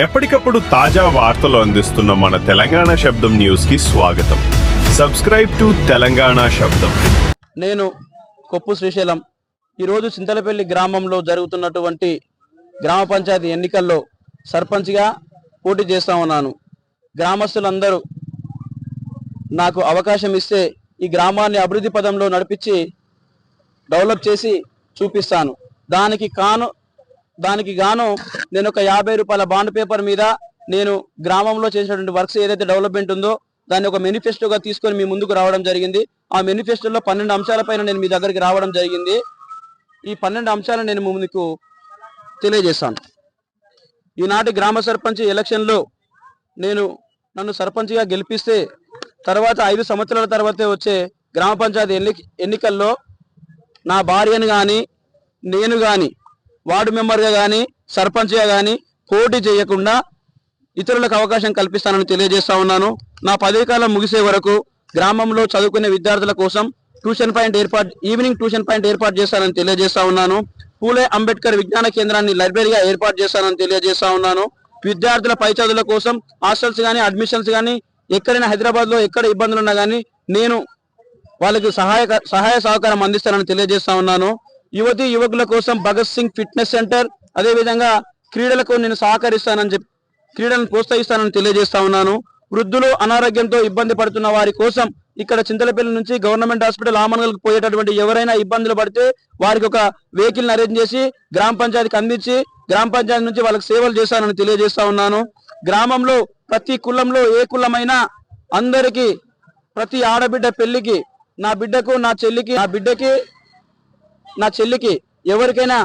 ఎప్పటికప్పుడు తాజా వార్తలు అందిస్తున్న మన తెలంగాణ శబ్దం న్యూస్కి స్వాగతం. సబ్స్క్రైబ్ టు తెలంగాణ శబ్దం. నేను కొప్పు శ్రీశైలం. ఈరోజు చింతలపల్లి గ్రామంలో జరుగుతున్నటువంటి గ్రామ పంచాయతీ ఎన్నికల్లో సర్పంచ్గా పోటీ చేస్తా ఉన్నాను. గ్రామస్తులందరూ నాకు అవకాశం ఇస్తే ఈ గ్రామాన్ని అభివృద్ధి పదంలో నడిపించి డెవలప్ చేసి చూపిస్తాను. దానికి కాను దానికి గాను నేను ఒక యాభై రూపాయల బాండ్ పేపర్ మీద నేను గ్రామంలో చేసినటువంటి వర్క్స్ ఏదైతే డెవలప్మెంట్ ఉందో దాన్ని ఒక మేనిఫెస్టోగా తీసుకొని మీ ముందుకు రావడం జరిగింది. ఆ మేనిఫెస్టోలో పన్నెండు అంశాలపైన నేను మీ దగ్గరికి రావడం జరిగింది. ఈ పన్నెండు అంశాలను నేను ముందుకు తెలియజేస్తాను. ఈనాటి గ్రామ సర్పంచ్ ఎలక్షన్లో నేను నన్ను సర్పంచ్గా గెలిపిస్తే తర్వాత ఐదు సంవత్సరాల తర్వాతే వచ్చే గ్రామ పంచాయతీ ఎన్ని ఎన్నికల్లో నా భార్యను కానీ నేను కానీ వార్డు మెంబర్గా కానీ సర్పంచ్గా కానీ పోటీ చేయకుండా ఇతరులకు అవకాశం కల్పిస్తానని తెలియజేస్తా ఉన్నాను. నా పదవి కాలం ముగిసే వరకు గ్రామంలో చదువుకునే విద్యార్థుల కోసం ట్యూషన్ పాయింట్ ఏర్పాటు ఈవినింగ్ ట్యూషన్ పాయింట్ ఏర్పాటు చేస్తానని తెలియజేస్తా ఉన్నాను. పూలే అంబేద్కర్ విజ్ఞాన కేంద్రాన్ని లైబ్రరీగా ఏర్పాటు చేస్తానని తెలియజేస్తా ఉన్నాను. విద్యార్థుల పై చదువుల కోసం హాస్టల్స్ కానీ అడ్మిషన్స్ కానీ ఎక్కడైనా హైదరాబాద్లో ఎక్కడ ఇబ్బందులు ఉన్నా కానీ నేను వాళ్ళకి సహాయ సహాయ సహకారం అందిస్తానని తెలియజేస్తా ఉన్నాను. యువతి యువకుల కోసం భగత్ సింగ్ ఫిట్నెస్ సెంటర్ అదేవిధంగా క్రీడలకు నేను సహకరిస్తానని చెప్పి క్రీడలను ప్రోత్సహిస్తానని తెలియజేస్తా ఉన్నాను. వృద్ధులు అనారోగ్యంతో ఇబ్బంది పడుతున్న వారి కోసం ఇక్కడ చింతలపల్లి నుంచి గవర్నమెంట్ హాస్పిటల్ ఆమనగల్కి పోయేటటువంటి ఎవరైనా ఇబ్బందులు పడితే వారికి ఒక వెహికల్ని అరేంజ్ చేసి గ్రామ పంచాయతీకి అందించి గ్రామ పంచాయతీ నుంచి వాళ్ళకి సేవలు చేస్తానని తెలియజేస్తా ఉన్నాను. గ్రామంలో ప్రతి కులంలో ఏ కులమైనా అందరికీ ప్రతి ఆడబిడ్డ పెళ్ళికి నా బిడ్డకు నా చెల్లికి నా బిడ్డకి నా చెల్లికి ఎవరికైనా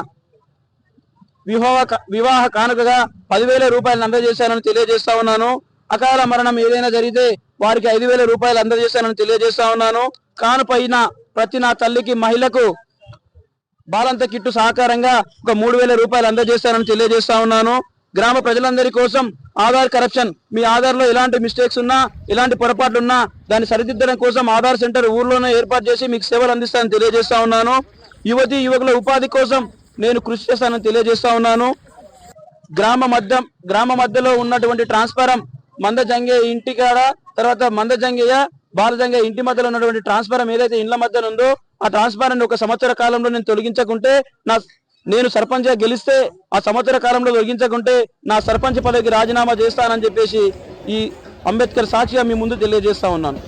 వివాహ వివాహ కానుకగా పదివేల రూపాయలు అందజేశానని తెలియజేస్తా ఉన్నాను. అకాల మరణం ఏదైనా జరిగితే వారికి ఐదు వేల రూపాయలు అందజేశానని తెలియజేస్తా ఉన్నాను. కానుపైన ప్రతి నా తల్లికి మహిళకు బాలంత కిట్టు సహకారంగా ఒక మూడు వేల రూపాయలు అందజేస్తానని తెలియజేస్తా ఉన్నాను. గ్రామ ప్రజలందరి కోసం ఆధార్ కరప్షన్ మీ ఆధార్లో ఎలాంటి మిస్టేక్స్ ఉన్నా ఎలాంటి పొరపాట్లున్నా దాన్ని సరిదిద్దడం కోసం ఆధార్ సెంటర్ ఊర్లోనే ఏర్పాటు చేసి మీకు సేవలు అందిస్తానని తెలియజేస్తా ఉన్నాను. యువతి యువకుల ఉపాధి కోసం నేను కృషి చేస్తానని తెలియజేస్తా ఉన్నాను. గ్రామ మధ్య గ్రామ మధ్యలో ఉన్నటువంటి ట్రాన్స్ఫారం మందజంగే ఇంటి కాడ తర్వాత మందజంగయ్య బాలజంగయ్య ఇంటి మధ్యలో ఉన్నటువంటి ట్రాన్స్ఫారం ఏదైతే ఇండ్ల మధ్యలో ఉందో ఆ ట్రాన్స్ఫారం ఒక సంవత్సర కాలంలో నేను తొలగించకుంటే నా నేను సర్పంచ్గా గెలిస్తే ఆ సంవత్సర కాలంలో తొలగించకుంటే నా సర్పంచ్ పదవికి రాజీనామా చేస్తానని చెప్పేసి ఈ అంబేద్కర్ సాక్షిగా మీ ముందు తెలియజేస్తా ఉన్నాను.